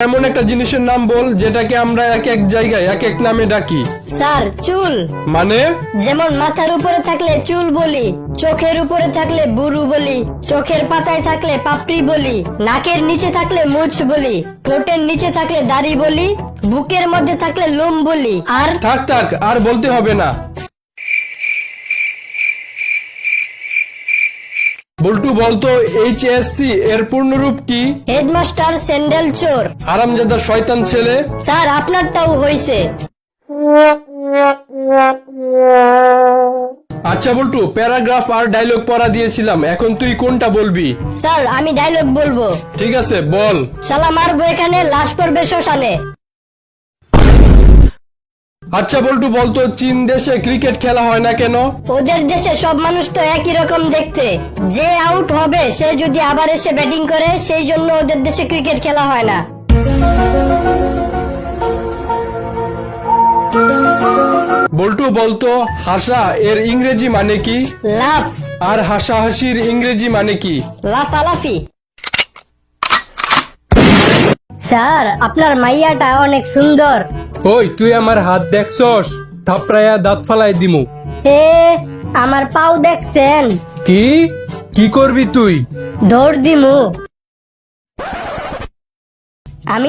এমন একটা জিনিসের নাম বল যেটাকে আমরা এক এক জায়গায় এক এক নামে ডাকি। স্যার চুল। মানে? যেমন মাথার উপরে থাকলে চুল বলি চোখের উপরে থাকলে বুরু বলি চোখের পাতায় থাকলে পাপড়ি বলি নাকের নিচে থাকলে মুছ বলি ঠোঁটের নিচে থাকলে দাড়ি বলি বুকের মধ্যে থাকলে লোম বলি আর থাক থাক আর বলতে হবে না। বল্টু বলতো এইচ এস সি এর পূর্ণরূপ কি? হেডমাস্টার স্যান্ডেল চোর। আরামজাদা শয়তান ছেলে। স্যার আপনারটাও হইছে। আচ্ছা বল্টু প্যারাগ্রাফ আর ডায়লগ পড়া দিয়েছিলাম। এখন তুই কোনটা বলবি? স্যার আমি ডায়লগ বলব। ঠিক আছে বল। শালা মারবো এখানে লাশ পড়বে শ্মশানে। আচ্ছা বল্টু বলতো চীন দেশে ক্রিকেট খেলা হয় না কেন? ওদের দেশে সব মানুষ তো একই রকম দেখতে। যে আউট হবে সে যদি আবার এসে ব্যাটিং করে সেই জন্য ওদের দেশে ক্রিকেট খেলা হয় না। বল্টু বলতো হাসা এর ইংরেজি মানে কি? লাফ। আর হাসাহাসির ইংরেজি মানে কি? লাফালাফি। স্যার আপনার মাইয়াটা অনেক সুন্দর। ওই তুই আমার হাত দেখছস? থাপড়ায়া দাঁত ফালাই দিমু। হে আমার পাও দেখছেন? কি? কি করবি তুই? ধর দিমু। আমি